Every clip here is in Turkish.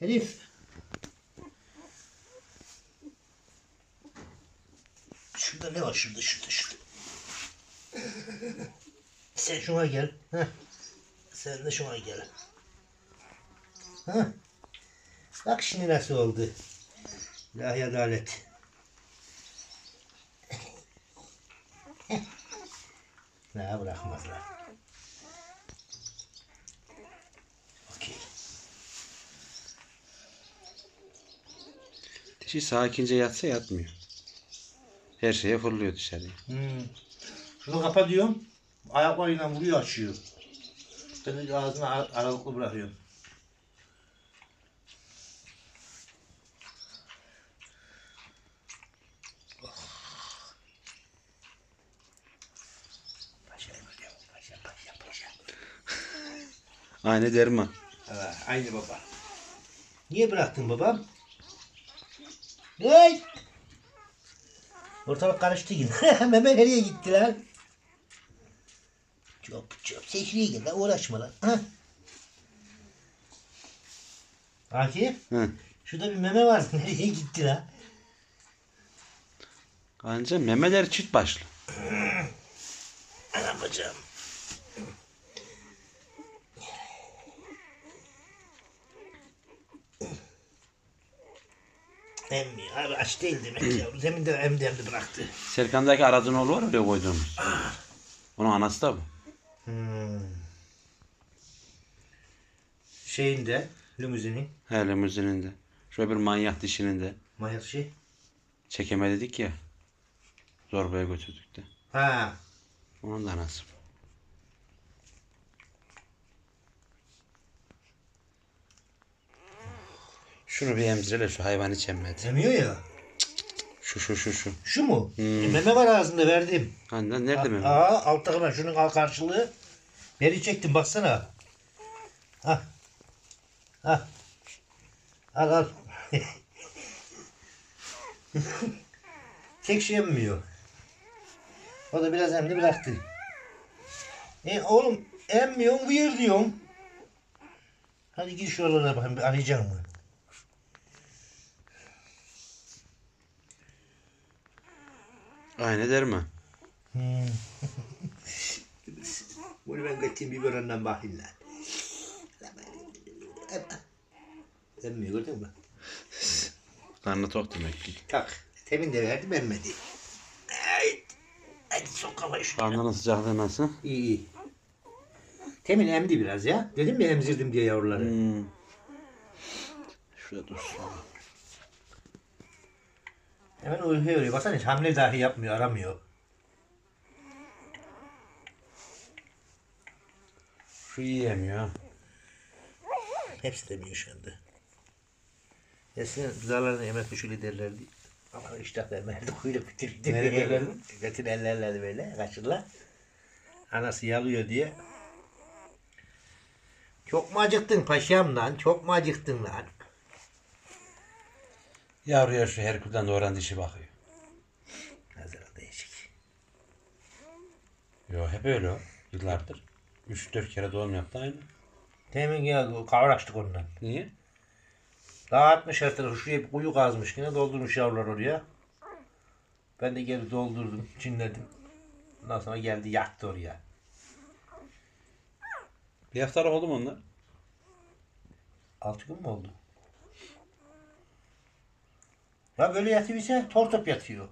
Elif. Şurada ne var şurada şurada şurada. Sen şuna gel. Heh. Sen de şuna gel. Heh. Bak şimdi nasıl oldu. İlahi adalet. ne bırakmazlar. Dişi sakince yatsa yatmıyor. Her şeye fırlıyor dışarıya. Hmm. Şunu kapa diyorum. Ayaklarıyla vuruyor açıyor. Ben de ağzını ar- aralıklı bırakıyorum. Aynı derman. Evet, aynı baba. Niye bıraktın babam? Hey! Ortalık karıştı yine. Mehmet nereye gitti lan? Çok çok sekriye gel lan uğraşma lan. Hah. Akif Hı. şurada bir meme var. Nereye gitti lan? Anca memeler çift başlı. Anam bacağım. Emmiyor. Abi aç değil demek ya. Demin de emdi emdi bıraktı. Serkan'daki aradığın oğlu var oraya koyduğumuz. Onun anası da bu. Hmm. Şeyinde, limuzinin, He limuzinin de. Şöyle bir manyak dişinin de. manyak şey. Çekemedik ya. Zorbaya götürdük de. Ha, Onun da anası. Şunu bir emzirele şu hayvan hiç emmedi. demiyor ya. Şu şu şu şu. Şu mu? Hmm. E, meme var ağzında verdim. Hani nerede meme? Aa, alttakine şunun al karşılığı. Beri çektim baksana. Ha. Ha. Al al. Tek şey emmiyor. O da biraz emdi bıraktı. E oğlum emmiyorsun buyur diyorum. Hadi gir şuralara bakayım bir arayacağım mı? Aynı derman. Hmm. Bunu ben götüreyim bir böreğinden bakayım lan. Emmiyor gördün mü? Karnı tok demek ki. Tak. Temin de verdim emmedi. Ay. Hadi sok kafayı şuraya. Karnının sıcaklığı nasıl? İyi iyi. Temin emdi biraz ya. Dedim ya emzirdim diye yavruları. Hmm. Şurada dursun. Hemen uyuyor uyuyor. Baksana hiç hamle dahi yapmıyor, aramıyor. Şu yiyemiyor. Hepsi demiyor şu anda. Eskiden zarlarına yemek usulü derlerdi. Ama iştah vermezdi. Kuyruk bitirirdi. Ne derlerdi? Götür ellerlerdi böyle kaşırla. Anası yalıyor diye. Çok mu acıktın paşam lan? Çok mu acıktın lan? Yavruya şu Herkül'den doğuran dişi bakıyor. Nazara değişik. Yo hep öyle o. Yıllardır. 3-4 kere doğum yaptı aynı. Temin ya kavraştık ondan. Niye? Daha 60 her tarafı şuraya bir kuyu kazmış yine doldurmuş yavrular oraya. Ben de geri doldurdum, çinledim. Ondan sonra geldi yattı oraya. Bir hafta oldu mu onlar? 6 gün mü oldu? Ya böyle yatıyorsa tor top yatıyor.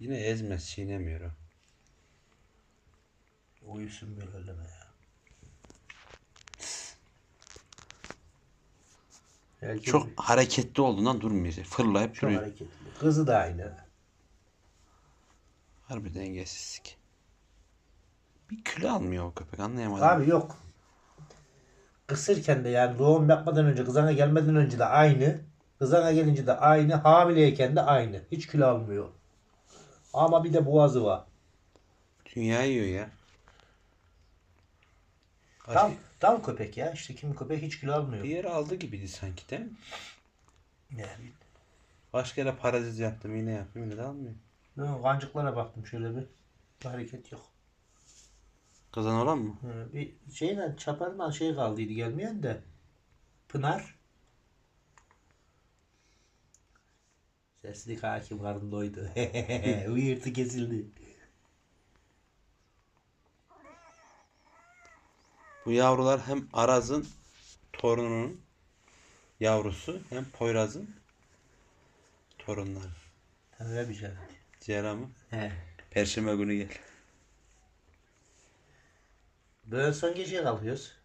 Yine ezmez, çiğnemiyor o. Uyusun böyle elleme ya. Belki Çok hareketli olduğundan durmuyor. Fırlayıp çok duruyor. hareketli. Kızı da aynı. Harbi dengesizlik. Bir kilo almıyor o köpek anlayamadım. Abi yok. Kısırken de yani doğum yapmadan önce kızana gelmeden önce de aynı. Kızana gelince de aynı. Hamileyken de aynı. Hiç kilo almıyor. Ama bir de boğazı var. Dünya yiyor ya. Tam, tam köpek ya. İşte kimi köpek hiç kilo almıyor. Bir yere aldı gibiydi sanki değil mi? Yani. Başka yere parazit yaptım yine yaptım yine de almıyor. Ben kancıklara baktım şöyle bir. Hareket yok. Kızan olan mı? Bir şeyle çaparla şey kaldıydı gelmeyen de. Pınar. Sesli hakim karın doydu. Uyurtu kesildi. Bu yavrular hem Araz'ın torununun yavrusu hem Poyraz'ın torunları. Öyle bir şey. Ceylan'ım He. Perşembe günü gel. Böyle son geceye kalkıyoruz.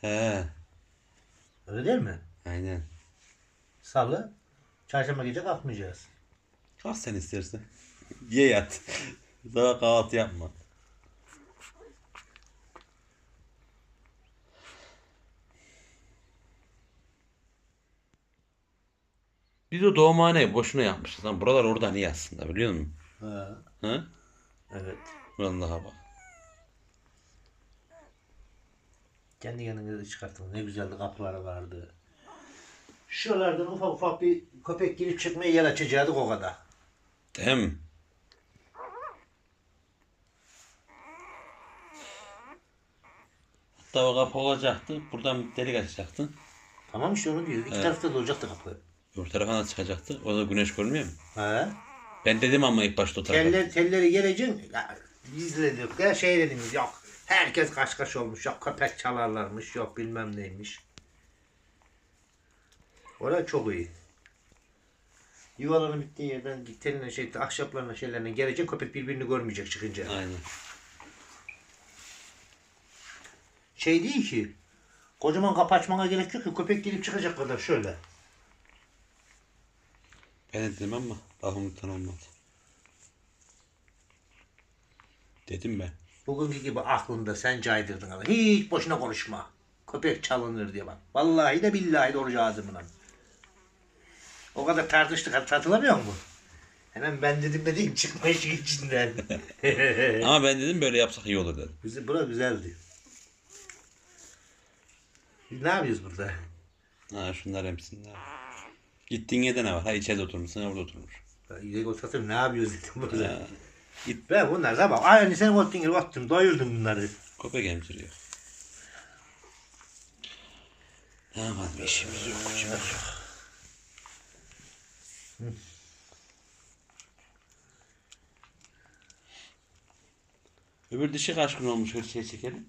He, Öyle değil mi? aynen. Salı. Çarşamba gece kalkmayacağız. Kalk sen istersen. Ye yat. Daha kahvaltı yapma. Biz o doğumhaneyi boşuna yapmışız. Lan buralar oradan iyi aslında biliyor musun? Ha. Hı? Evet. Vallahi bak. Kendi kendinize çıkarttınız. Ne güzeldi kapıları vardı. Şuralardan ufak ufak bir köpek girip çıkmaya yer açacaktık o kadar. Değil mi? Hatta o kapı olacaktı. Buradan bir delik açacaktın. Tamam işte onu diyor. İki Evet. tarafta da olacaktı kapı. Öbür tarafa nasıl çıkacaktı? O da güneş görmüyor mu? Ha. Ben dedim ama ilk başta o tarafa. Teller, telleri geleceksin. Ya, izledik ya şey dediniz yok. Herkes kaç kaç olmuş. Yok köpek çalarlarmış. Yok bilmem neymiş. Orada çok iyi. Yuvaların bittiği yerden teline şey ahşaplarına şeylerine gelecek köpek birbirini görmeyecek çıkınca. Aynen. Şey değil ki. Kocaman kapı açmana gerek yok ki köpek gelip çıkacak kadar şöyle. Ben de dedim ama lafımdan olmadı. Dedim ben. Bugünkü gibi aklında sen caydırdın ama hiç boşuna konuşma. Köpek çalınır diye bak. Vallahi de billahi de oruç ağzımla. O kadar tartıştık hatırlamıyor musun? Hemen ben dedim de diyeyim çıkma işin içinden. Ama ben dedim böyle yapsak iyi olur dedim. Güzel, bura güzeldi. Biz ne yapıyoruz burada? Ha şunlar hepsinde. Gittiğin yerde ne var? Ha içeride oturmuşsun, ha burada oturmuş. İlek otursam ne yapıyoruz dedim burada. Ha, git Ben bunlar sabah aynı sen ottun gibi ottun doyurdum bunları. köpek emziriyor. Yapalım işimiz yok, gücümüz yok. Öbür dişi kaç gün olmuş şey çekelim.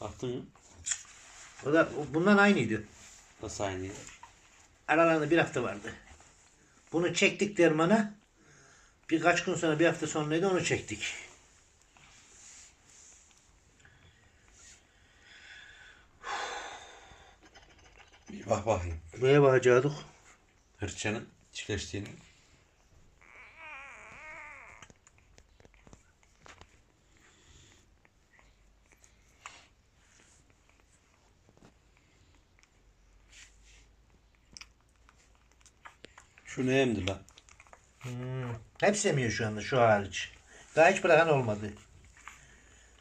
Baktın mı? O da o- bundan aynıydı. Nasıl aynı? Aralarında bir hafta vardı. Bunu çektik dermana. Birkaç gün sonra bir hafta sonraydı onu çektik. Bir bak bakayım. Neye bakacaktık? Hırçanın çiftleştiğini. Şu ne emdi lan? Hmm. Hepsi emiyor şu anda şu hariç. Daha hiç bırakan olmadı.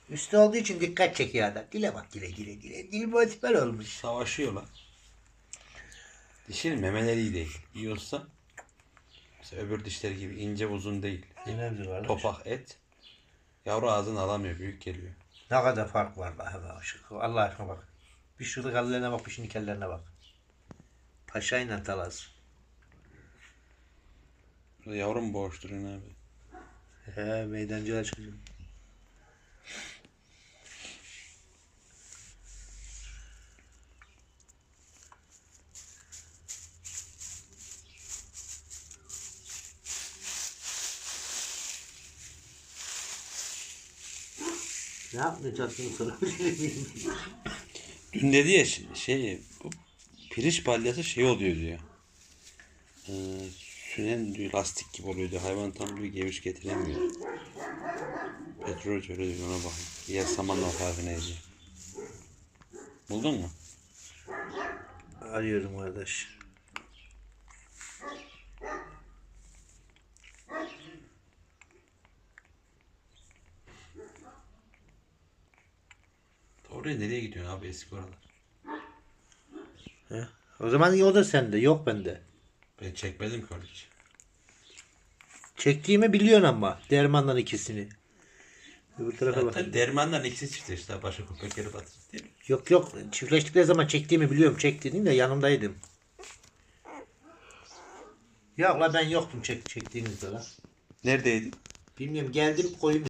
Üstü olduğu için dikkat çekiyor adam. Dile bak dile dile dile. Dil motiver olmuş. Savaşıyor lan. Dişinin memeleri değil. İyi olsa mesela öbür dişler gibi ince uzun değil. Önemli var. Topak et. Yavru ağzını alamıyor. Büyük geliyor. Ne kadar fark var be. Allah aşkına. Bak. Bir şurada kallerine bak, bir şimdi kellerine bak. Paşayla talaz. Burada yavrum boğuşturuyor abi. He meydancılar çıkacak. Ne yapacaksın sorabilir miyim? Dün dedi ya şey bu pirinç balyası şey oluyor diyor. Ee, sünen diyor lastik gibi oluyor diyor. Hayvan tam bir geviş getiremiyor. Petrol öyle diyor ona bakayım. Yer samanla farkı ne diyor. Buldun mu? Arıyorum arkadaş. Oraya nereye gidiyorsun abi eski oralar? He? O zaman o da sende, yok bende. Ben çekmedim ki hiç. Çektiğimi biliyorsun ama dermandan ikisini. Öbür tarafa bak. Zaten dermandan ikisi çıktı işte başka köpekleri batırdı değil mi? Yok yok çiftleştikleri zaman çektiğimi biliyorum. Çektiğini de yanımdaydım. Yok la ben yoktum çek, çektiğinizde la. Neredeydin? Bilmiyorum geldim koyun